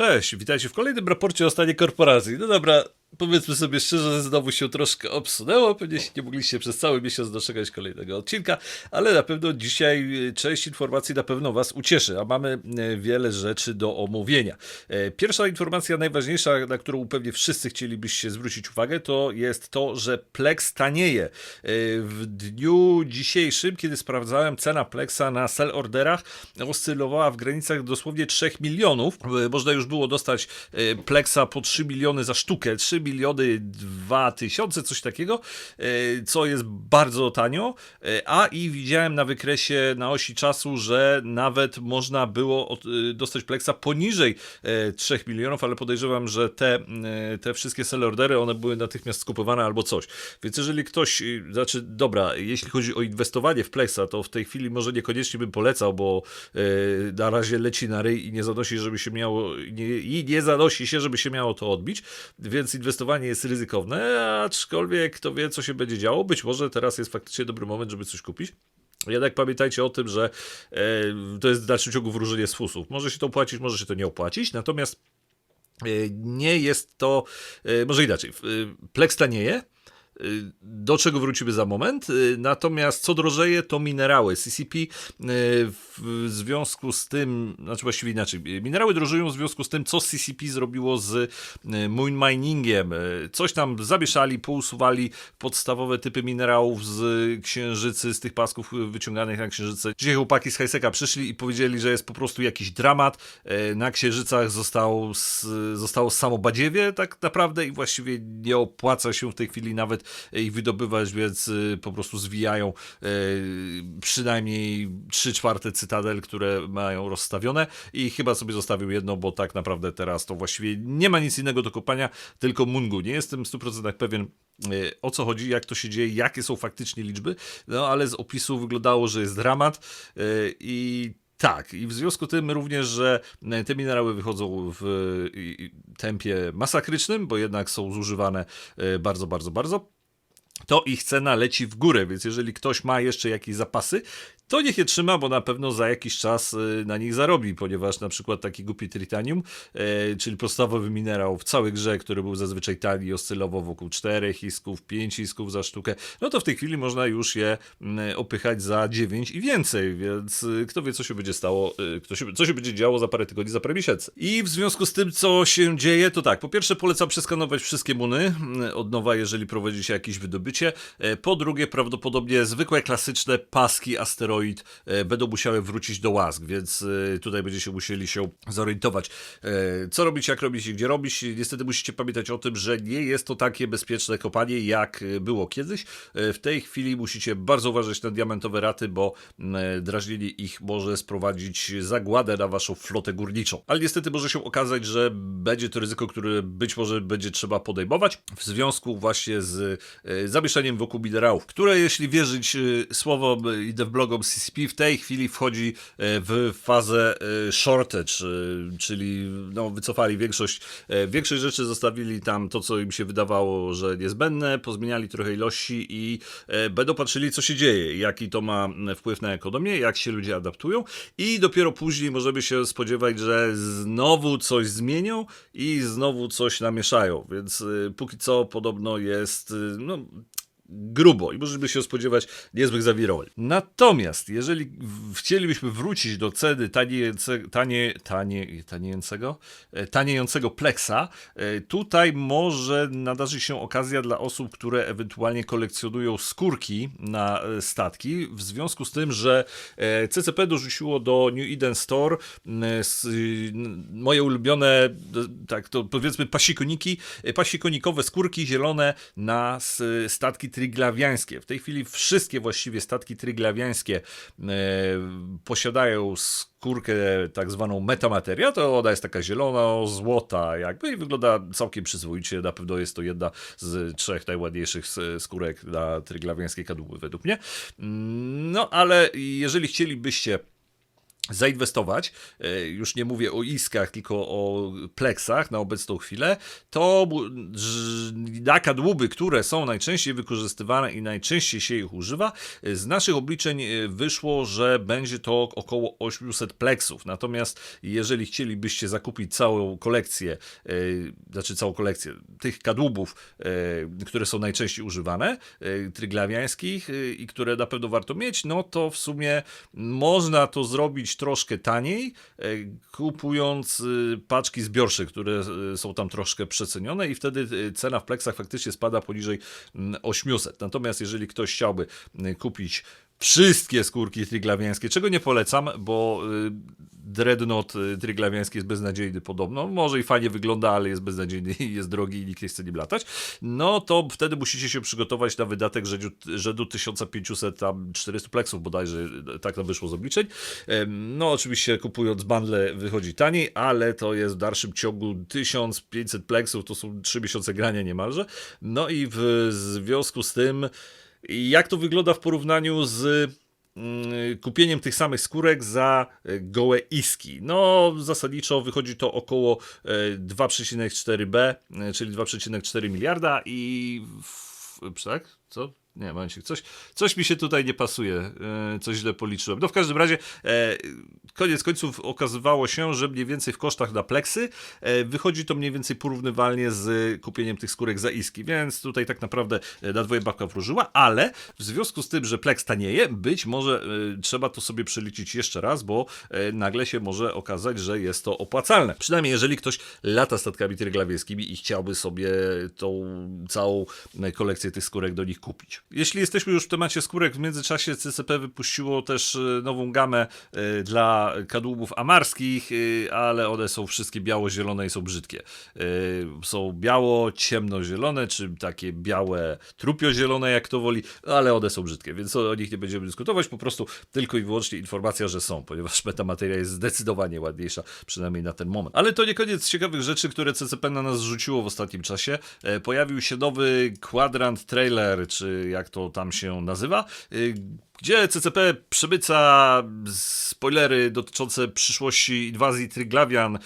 Cześć, witajcie w kolejnym raporcie o stanie korporacji. No dobra, powiedzmy sobie szczerze, znowu się troszkę obsunęło. Pewnie się nie mogliście przez cały miesiąc doczekać kolejnego odcinka, ale na pewno dzisiaj e, część informacji na pewno Was ucieszy, a mamy e, wiele rzeczy do omówienia. E, Pierwsza informacja, najważniejsza, na którą pewnie wszyscy chcielibyście zwrócić uwagę, to jest to, że Plex tanieje. W dniu dzisiejszym, kiedy sprawdzałem, cena Plexa na sell orderach oscylowała w granicach dosłownie 3 milionów. Można już było dostać Plexa po 3 miliony za sztukę, 3 miliony 2 tysiące, coś takiego, e, co jest bardzo tanio, e, a i widziałem na wykresie na osi czasu, że nawet można było e, dostać Plexa poniżej e, 3 milionów, ale podejrzewam, że te, te wszystkie sell ordery, one były natychmiast skupowane albo coś. Więc jeżeli ktoś, znaczy dobra, jeśli chodzi o inwestowanie w Plexa, to w tej chwili może niekoniecznie bym polecał, bo na razie leci na ryj i nie zanosi, żeby się miało, nie, i nie zanosi się, żeby się miało to odbić, więc inwestowanie jest ryzykowne, aczkolwiek kto wie, co się będzie działo. Być może teraz jest faktycznie dobry moment, żeby coś kupić. Jednak pamiętajcie o tym, że e, to jest w dalszym ciągu wróżenie z fusów. Może się to opłacić, może się to nie opłacić, natomiast e, nie jest to, e, może inaczej, e, Plex tanieje, do czego wrócimy za moment. E, Natomiast co drożeje, to minerały. CCP e, w związku z tym, znaczy właściwie inaczej, minerały drożeją w związku z tym, co CCP zrobiło z moon miningiem. Coś tam zamieszali, pousuwali podstawowe typy minerałów z księżycy, z tych pasków wyciąganych na księżyce. Dzisiaj chłopaki z Hajseka przyszli i powiedzieli, że jest po prostu jakiś dramat. Na księżycach zostało, zostało samo badziewie tak naprawdę i właściwie nie opłaca się w tej chwili nawet ich wydobywać, więc y, po prostu zwijają e, przynajmniej 3 czwarte cytadel, które mają rozstawione. I chyba sobie zostawił jedno, bo tak naprawdę teraz to właściwie nie ma nic innego do kopania, tylko Mungu. Nie jestem w 100% pewien e, o co chodzi, jak to się dzieje, jakie są faktycznie liczby, no ale z opisu wyglądało, że jest dramat e, i tak, i w związku z tym również, że te minerały wychodzą w i- tempie masakrycznym, bo jednak są zużywane bardzo, bardzo, bardzo to ich cena leci w górę, więc jeżeli ktoś ma jeszcze jakieś zapasy, to niech je trzyma, bo na pewno za jakiś czas y, na nich zarobi, ponieważ na przykład taki głupi tritanium, e, czyli podstawowy minerał w całej grze, który był zazwyczaj tani, oscylował wokół 4 isków, 5 isków za sztukę, no to w tej chwili można już je mm, opychać za 9 i więcej, więc y, kto wie, co się będzie stało, y, kto się, co się będzie działo za parę tygodni, za parę miesięcy. I w związku z tym, co się dzieje, to tak, po pierwsze polecam przeskanować wszystkie muny mm, od nowa, jeżeli prowadzicie jakieś wydobycie. E, Po drugie, prawdopodobnie zwykłe, klasyczne paski asteroid e, będą musiały wrócić do łask, więc e, tutaj będziecie musieli się zorientować, e, co robić, jak robić i gdzie robić. Niestety musicie pamiętać o tym, że nie jest to takie bezpieczne kopanie, jak było kiedyś. W tej chwili musicie bardzo uważać na diamentowe raty, bo drażnienie ich może sprowadzić zagładę na waszą flotę górniczą. Ale niestety może się okazać, że będzie to ryzyko, które być może będzie trzeba podejmować w związku właśnie z zamieszaniem wokół minerałów, które jeśli wierzyć słowom i devblogom CCP w tej chwili wchodzi e, w fazę e, shortage, e, czyli no, wycofali większość, większość rzeczy zostawili tam to, co im się wydawało, że niezbędne, pozmieniali trochę ilości i będą patrzyli, co się dzieje, jaki to ma wpływ na ekonomię, jak się ludzie adaptują i dopiero później możemy się spodziewać, że znowu coś zmienią i znowu coś namieszają, więc póki co podobno jest, no grubo i możemy się spodziewać niezłych zawirowań. Natomiast jeżeli chcielibyśmy wrócić do ceny taniejące, tanie, tanie, taniejącego, e, taniejącego Plexa, e, tutaj może nadarzy się okazja dla osób, które ewentualnie kolekcjonują skórki na e, statki, w związku z tym, że CCP dorzuciło do New Eden Store y, moje ulubione, tak to powiedzmy pasikoniki, pasikonikowe skórki zielone na statki triglawiańskie. W tej chwili wszystkie właściwie statki triglawiańskie e, posiadają skórkę tak zwaną metamateria, to ona jest taka zielona-złota jakby i wygląda całkiem przyzwoicie. Na pewno jest to jedna z trzech najładniejszych skórek na tryglawiańskie kadłuby według mnie. Mm, No ale jeżeli chcielibyście zainwestować, e, już nie mówię o iskach, tylko o pleksach na obecną chwilę, to bu- ż- na kadłuby, które są najczęściej wykorzystywane i najczęściej się ich używa, e, z naszych obliczeń e, wyszło, że będzie to około 800 pleksów. Natomiast jeżeli chcielibyście zakupić całą kolekcję, znaczy całą kolekcję tych kadłubów, które są najczęściej używane, tryglawiańskich i które na pewno warto mieć, no to w sumie można to zrobić troszkę taniej, e, kupując e, paczki zbiorcze, które e, są tam troszkę przecenione i wtedy cena w pleksach faktycznie spada poniżej mm, 800. Natomiast jeżeli ktoś chciałby kupić wszystkie skórki triglawiańskie, czego nie polecam, bo y, dreadnought y, triglawiański jest beznadziejny podobno, może i fajnie wygląda, ale jest beznadziejny i jest drogi i nikt nie chce nim latać, no to wtedy musicie się przygotować na wydatek rzędu, rzędu 1500, tam 400 pleksów bodajże, tak nam wyszło z obliczeń. No oczywiście kupując bundle wychodzi taniej, ale to jest w dalszym ciągu 1500 pleksów, to są 3 miesiące grania niemalże. No i w związku z tym jak to wygląda w porównaniu z mm, kupieniem tych samych skórek za e, gołe iski? No, zasadniczo wychodzi to około e, 2,4b, e, czyli 2,4 miliarda i... W, tak? Co? Nie, momencik, coś, coś mi się tutaj nie pasuje, e, coś źle policzyłem. No w każdym razie, e, koniec końców okazywało się, że mniej więcej w kosztach na pleksy e, wychodzi to mniej więcej porównywalnie z kupieniem tych skórek za iski, więc tutaj tak naprawdę na dwoje babka wróżyła, ale w związku z tym, że pleks tanieje, być może trzeba to sobie przeliczyć jeszcze raz, bo nagle się może okazać, że jest to opłacalne. Przynajmniej jeżeli ktoś lata statkami tryglawieskimi i chciałby sobie tą całą kolekcję tych skórek do nich kupić. Jeśli jesteśmy już w temacie skórek, w międzyczasie CCP wypuściło też e, nową gamę e, dla kadłubów amarskich, e, ale one są wszystkie biało-zielone i są brzydkie. Są biało-ciemno-zielone, czy takie białe trupio-zielone, jak to woli, ale one są brzydkie, więc o nich nie będziemy dyskutować, po prostu tylko i wyłącznie informacja, że są, ponieważ metamateria jest zdecydowanie ładniejsza, przynajmniej na ten moment. Ale to nie koniec ciekawych rzeczy, które CCP na nas rzuciło w ostatnim czasie. Pojawił się nowy kwadrant trailer, czy jak to tam się nazywa, y, gdzie CCP przemyca spoilery dotyczące przyszłości inwazji Tryglawian e,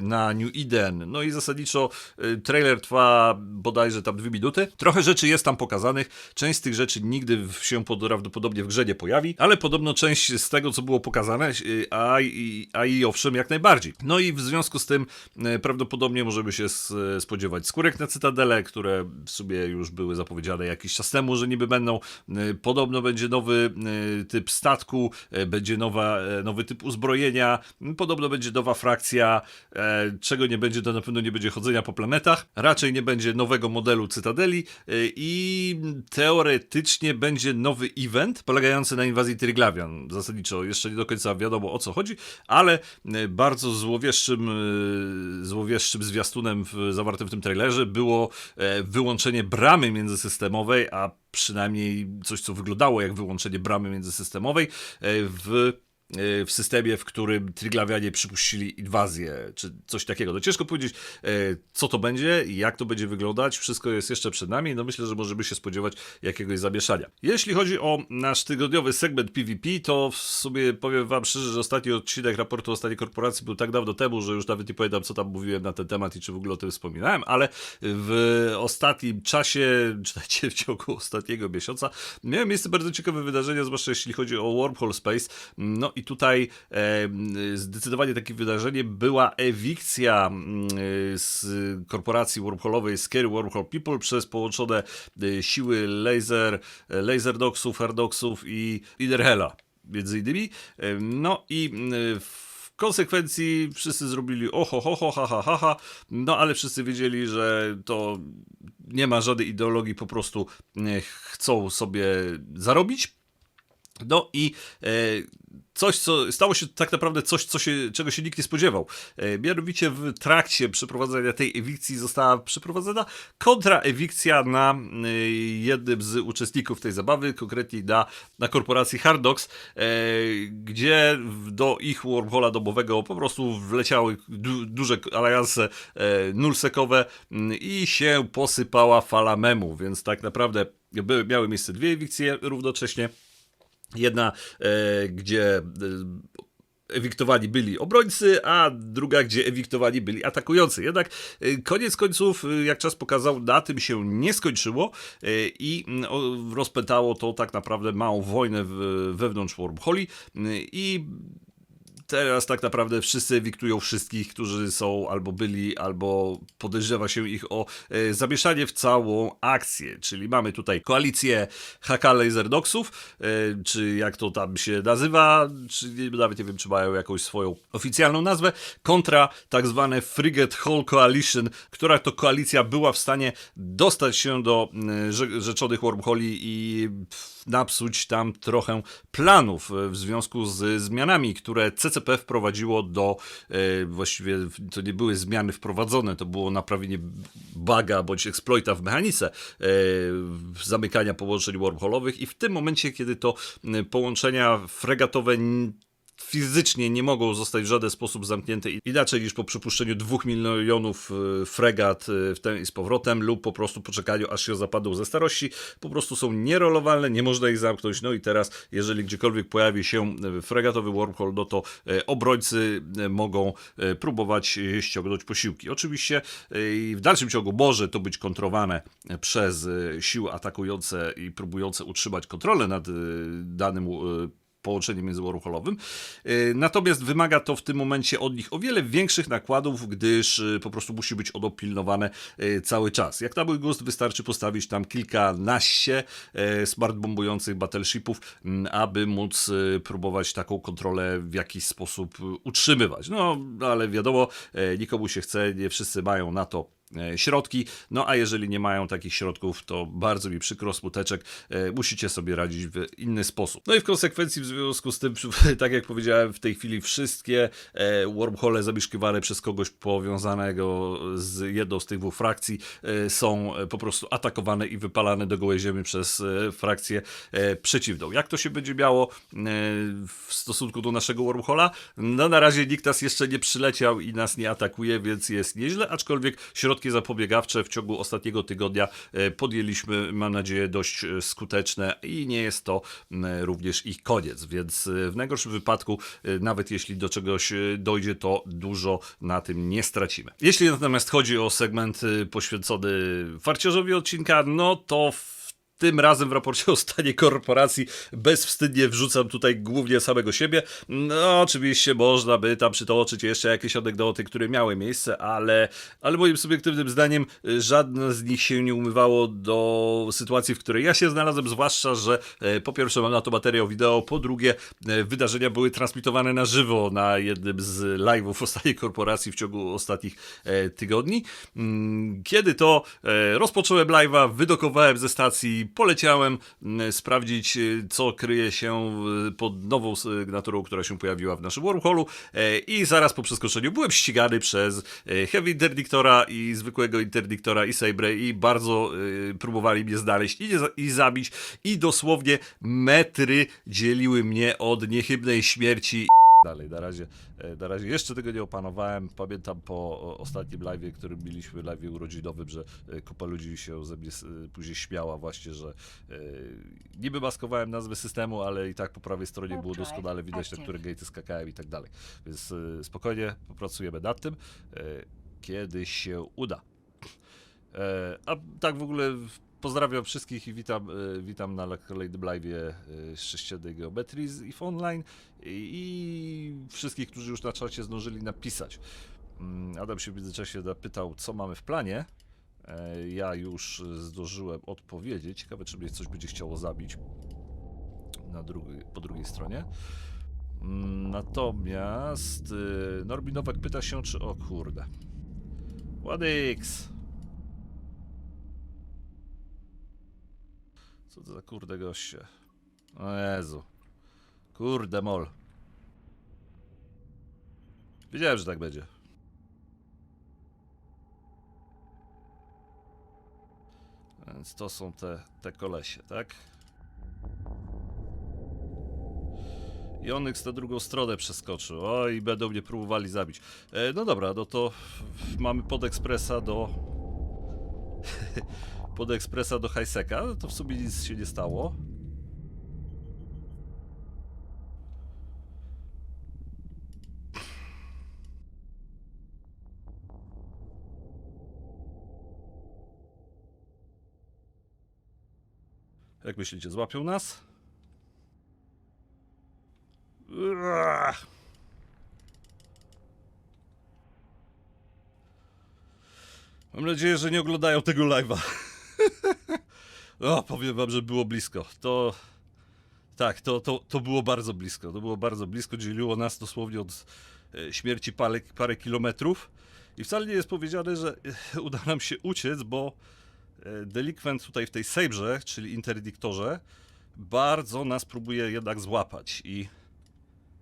na New Eden. No i zasadniczo e, trailer trwa bodajże tam dwie minuty. Trochę rzeczy jest tam pokazanych. Część z tych rzeczy nigdy się pod- prawdopodobnie w grze nie pojawi, ale podobno część z tego, co było pokazane, e, a i, a i owszem, jak najbardziej. No i w związku z tym prawdopodobnie możemy się spodziewać skórek na Cytadelę, które w już były zapowiedziane jakiś czas temu, że niby będą. Podobno będzie nowy e, typ statku, e, będzie nowa, e, nowy typ uzbrojenia, podobno będzie nowa frakcja, czego nie będzie, to na pewno nie będzie chodzenia po planetach, raczej nie będzie nowego modelu Cytadeli i teoretycznie będzie nowy event polegający na inwazji Tryglawian. Zasadniczo jeszcze nie do końca wiadomo o co chodzi, ale bardzo złowieszczym, złowieszczym zwiastunem w, zawartym w tym trailerze było wyłączenie bramy międzysystemowej, a przynajmniej coś, co wyglądało jak wyłączenie bramy międzysystemowej e, w w systemie, w którym Tryglawianie przypuścili inwazję, czy coś takiego. No ciężko powiedzieć, e, co to będzie jak to będzie wyglądać. Wszystko jest jeszcze przed nami, no myślę, że możemy się spodziewać jakiegoś zamieszania. Jeśli chodzi o nasz tygodniowy segment PvP, to w sumie powiem wam szczerze, że ostatni odcinek raportu o stanie korporacji był tak dawno temu, że już nawet nie pamiętam, co tam mówiłem na ten temat i czy w ogóle o tym wspominałem, ale w ostatnim czasie, czy nawet w ciągu ostatniego miesiąca, miały miejsce bardzo ciekawe wydarzenia, zwłaszcza jeśli chodzi o Wormhole Space. No i tutaj e, zdecydowanie takim wydarzeniem była ewikcja mm, z korporacji wormholowej Scary Wormhole People przez połączone e, siły laser, e, laserdogsów, herdogsów i Iderhela między innymi. E, No i mm, w konsekwencji wszyscy zrobili oho, ho, ho, ha, ha, ha, ha, no ale wszyscy wiedzieli, że to nie ma żadnej ideologii, po prostu e, chcą sobie zarobić. No i e, coś, co stało się tak naprawdę coś, co się, czego się nikt nie spodziewał. E, mianowicie w trakcie przeprowadzenia tej ewikcji została przeprowadzona kontraewikcja na e, jednym z uczestników tej zabawy, konkretnie na, na korporacji Hardox, e, gdzie do ich wormhola domowego po prostu wleciały du, duże alianse nulsekowe mm, i się posypała fala memu, więc tak naprawdę były, miały miejsce dwie ewikcje równocześnie. Jedna, e, gdzie e, ewiktowani byli obrońcy, a druga, gdzie ewiktowani byli atakujący. Jednak y, koniec końców, jak czas pokazał, na tym się nie skończyło i mm, rozpętało to tak naprawdę małą wojnę wewnątrz Wormholi i teraz tak naprawdę wszyscy ewiktują wszystkich, którzy są albo byli, albo podejrzewa się ich o e, zamieszanie w całą akcję. Czyli mamy tutaj koalicję HK Laserdoxów, e, czy jak to tam się nazywa, czy nie- nawet nie wiem, czy mają jakąś swoją oficjalną nazwę, kontra tak zwane Frigate Hall Coalition, która to koalicja była w stanie dostać się do e, rze- rzeczonych Wormholi i napsuć tam trochę planów e, w związku z zmianami, które CCP wprowadziło do, e, właściwie to nie były zmiany wprowadzone, to było naprawienie baga bądź exploita w mechanice e, zamykania połączeń wormholowych i w tym momencie, kiedy to e, połączenia fregatowe fizycznie nie mogą zostać w żaden sposób zamknięte inaczej niż po przepuszczeniu dwóch milionów e, fregat e, w ten i z powrotem lub po prostu poczekaniu aż się zapadną ze starości. Po prostu są nierolowalne, nie można ich zamknąć. No i teraz, jeżeli gdziekolwiek pojawi się e, fregatowy wormhole, no to obrońcy mogą próbować ściągnąć posiłki. Oczywiście w dalszym ciągu może to być kontrowane przez siły atakujące i próbujące utrzymać kontrolę nad danym e, połączenie międzywormholowym. Yy, Natomiast wymaga to w tym momencie od nich o wiele większych nakładów, gdyż yy, po prostu musi być ono pilnowane yy, cały czas. Jak na mój gust wystarczy postawić tam kilkanaście smart bombujących battleshipów, aby móc próbować taką kontrolę w jakiś sposób utrzymywać. No, ale wiadomo, nikomu się chce, nie wszyscy mają na to e, środki. No a jeżeli nie mają takich środków, to bardzo mi przykro, smuteczek, e, musicie sobie radzić w inny sposób. No i w konsekwencji w związku z tym, tak jak powiedziałem, w tej chwili wszystkie e, wormhole zamieszkiwane przez kogoś powiązanego z jedną z tych dwóch frakcji e, są e, po prostu atakowane i wypalane do gołej ziemi przez e, frakcję e, przeciwną. Jak to się będzie miało e, w stosunku do naszego wormhola? No na razie nikt nas jeszcze nie przyleciał i nas nie atakuje, więc jest nieźle, aczkolwiek środki zapobiegawcze w ciągu ostatniego tygodnia e, podjęliśmy, mam nadzieję, dość e, skuteczne i nie jest to również ich koniec, więc e, w najgorszym wypadku, nawet jeśli do czegoś dojdzie, to dużo na tym nie stracimy. Jeśli natomiast chodzi o segment poświęcony farciarzowi odcinka, no to tym razem w raporcie o stanie korporacji bezwstydnie wrzucam tutaj głównie samego siebie. No, oczywiście można by tam przytoczyć jeszcze jakieś anegdoty, które miały miejsce, ale, ale moim subiektywnym zdaniem żadne z nich się nie umywało do sytuacji, w której ja się znalazłem, zwłaszcza, że e, po pierwsze mam na to materiał wideo, po drugie e, wydarzenia były transmitowane na żywo na jednym z live'ów o stanie korporacji w ciągu ostatnich e, tygodni. Mm, Kiedy to rozpocząłem live'a, wydokowałem ze stacji, poleciałem mm, sprawdzić, e, co kryje się e, pod nową sygnaturą, która się pojawiła w naszym wormholu e, i zaraz po przeskoczeniu byłem ścigany przez e, Heavy Interdiktora i zwykłego Interdiktora i Sabre i bardzo e, próbowali mnie znaleźć i, i zabić. I dosłownie metry dzieliły mnie od niechybnej śmierci dalej. Na razie, e, na razie jeszcze tego nie opanowałem. Pamiętam po ostatnim live, który mieliśmy, live urodzinowym, że e, kupa ludzi się ze mnie e, później śmiała właśnie, że niby maskowałem nazwę systemu, ale i tak po prawej stronie było doskonale widać, na które gatey skakałem i tak dalej. Więc spokojnie popracujemy nad tym. Kiedy się uda. A tak w ogóle pozdrawiam wszystkich i witam, e, witam na kolejnym live'ie e, sześciennej geometrii z IF Online i, wszystkich, którzy już na czacie zdążyli napisać. Mm, Adam się w międzyczasie zapytał, co mamy w planie. E, Ja już zdążyłem odpowiedzieć. Ciekawe, czy mnie coś będzie chciało zabić na po drugiej stronie. Mm, Natomiast Norbi Nowak pyta się, czy... O kurde. Ładix! Co to za kurde goście? O Jezu. Kurde mol. Wiedziałem, że tak będzie. Więc to są te, te kolesie, tak? I Onyx na drugą stronę przeskoczył. O, i będą mnie próbowali zabić. E, no dobra, no to mamy pod ekspresa do. pod ekspresa do Highseka, no to w sumie nic się nie stało. Jak myślicie, złapią nas? Uah. Mam nadzieję, że nie oglądają tego live'a o, powiem wam, że było blisko. To... Tak, to, to, to było bardzo blisko. To było bardzo blisko. Dzieliło nas dosłownie od e, śmierci parę, parę kilometrów. I wcale nie jest powiedziane, że e, uda nam się uciec, bo e, delikwent tutaj w tej Sabrze, czyli interdiktorze, bardzo nas próbuje jednak złapać. I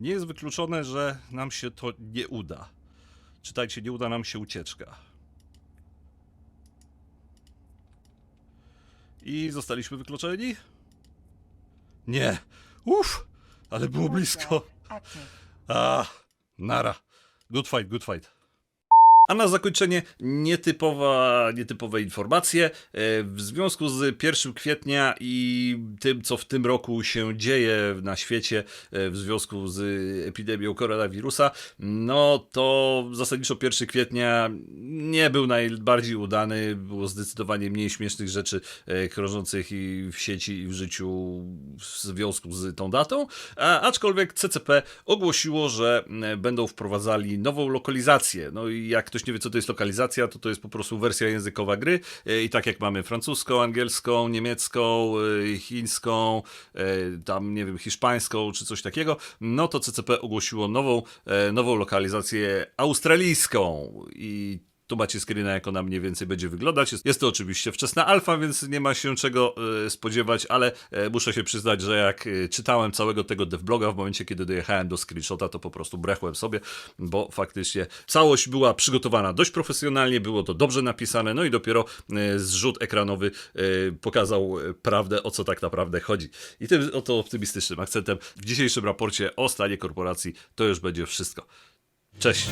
nie jest wykluczone, że nam się to nie uda. Czytajcie, nie uda nam się ucieczka. I zostaliśmy wykluczeni? Nie. Uff, ale było blisko. A, nara. Good fight, good fight. A na zakończenie nietypowa, nietypowe informacje. E, W związku z 1 kwietnia i tym, co w tym roku się dzieje na świecie e, w związku z epidemią koronawirusa, no to zasadniczo 1 kwietnia nie był najbardziej udany. Było zdecydowanie mniej śmiesznych rzeczy e, krążących i w sieci, i w życiu w związku z tą datą. Aczkolwiek CCP ogłosiło, że będą wprowadzali nową lokalizację. No i jak ktoś nie wie, co to jest lokalizacja, to to jest po prostu wersja językowa gry. E, I tak jak mamy francuską, angielską, niemiecką, e, chińską, e, tam nie wiem, hiszpańską czy coś takiego, no to CCP ogłosiło nową, nową lokalizację australijską. I tu macie screena, jak ona mniej więcej będzie wyglądać. Jest, jest to oczywiście wczesna alfa, więc nie ma się czego e, spodziewać, ale e, muszę się przyznać, że jak e, czytałem całego tego devbloga w momencie, kiedy dojechałem do screenshota, to po prostu brechłem sobie, bo faktycznie całość była przygotowana dość profesjonalnie, było to dobrze napisane, no i dopiero zrzut ekranowy pokazał prawdę, o co tak naprawdę chodzi. I tym oto optymistycznym akcentem w dzisiejszym raporcie o stanie korporacji to już będzie wszystko. Cześć!